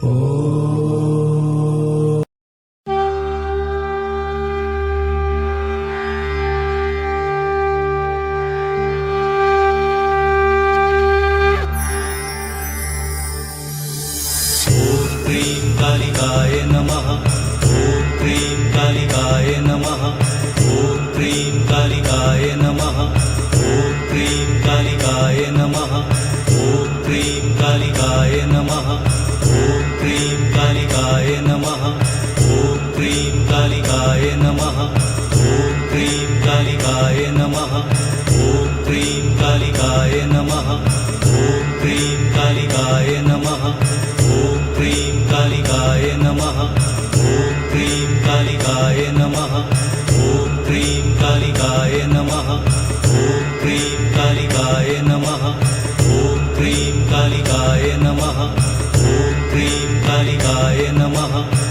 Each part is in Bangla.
ॐ क्रीं कालिकाय नमः ॐ क्रीं कालिकाय नमः ॐ क्रीं कालिकाय नमः ॐ क्रीं कालिकाय नमः ॐ क्रीं कालिकाय नमः ॐ क्रीं कालिकाय नमः। ॐ क्रीं कालिकाय नमः। ॐ क्रीं कालिकाय नमः। ॐ क्रीं कालिकाय नमः। ॐ क्रीं कालिकाय नमः। ॐ क्रीं कालिकाय नमः। ॐ क्रीं कालिकाय नमः। कालिकाय नमः।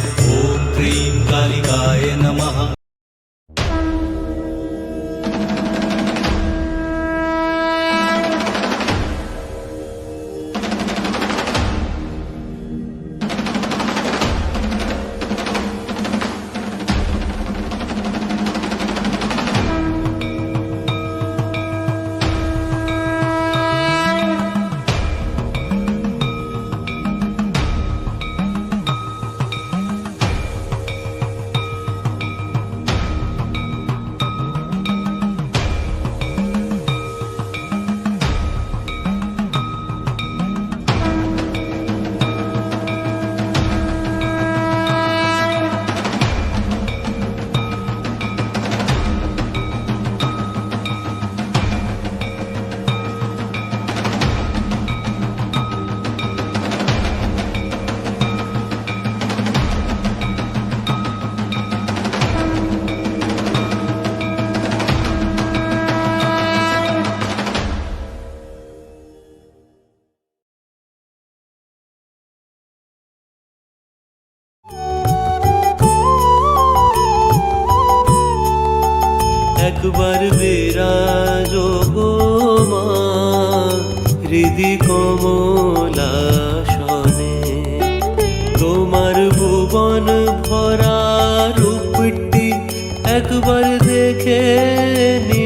একবার বিরাজ গো মা হৃদি কমলা শনে। তোমার ভুবন ভরা রূপটি একবার দেখে নিমানয়নে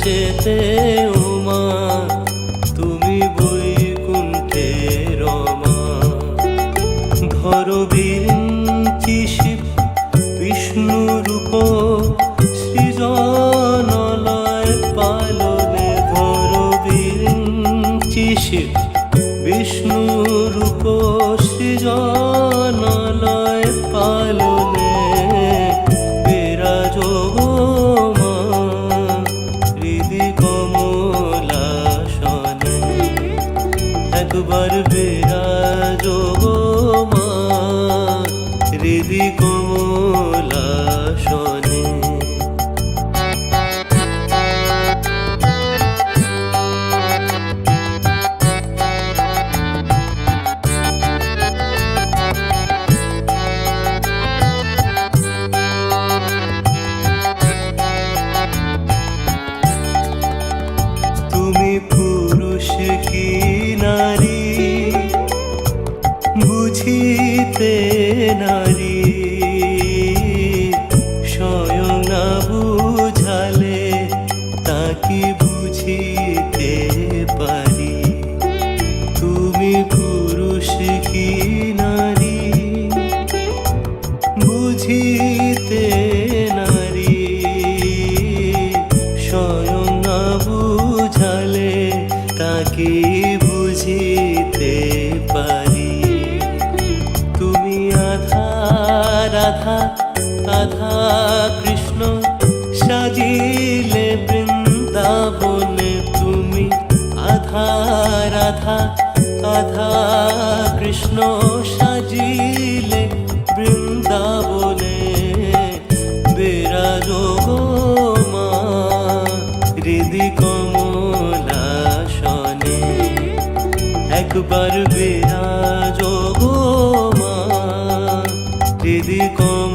আকাশেতে একবার বেড়া রাধা রাধা কৃষ্ণ সাজিলে বৃন্দাবনে তুমি। আধা রাধা আধা কৃষ্ণ। হৃদি কমলাসনে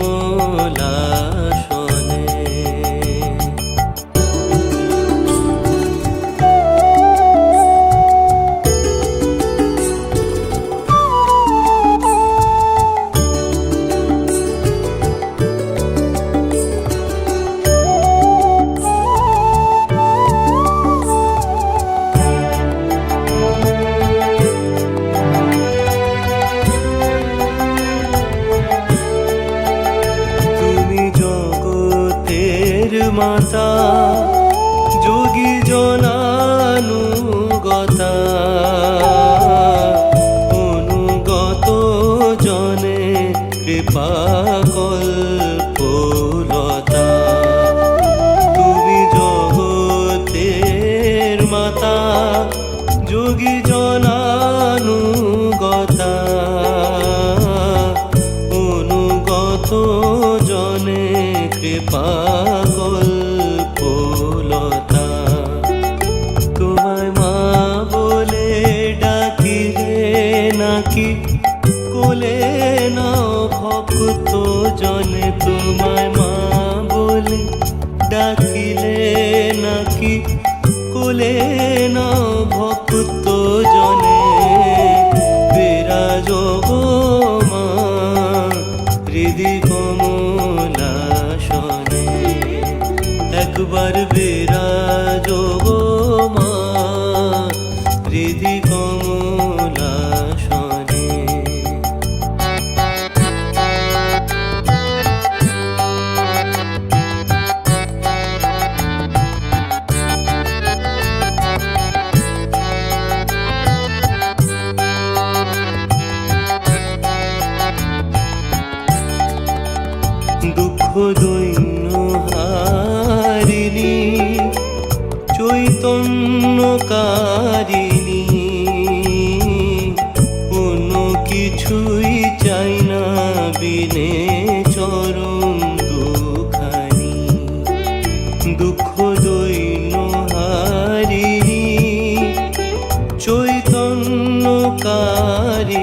মাতা জনে তোমায় মা বলে ডাকিলে নাকি? কুলে না ভক্ত জনে মা একবার বেরা গো মা, হৃদি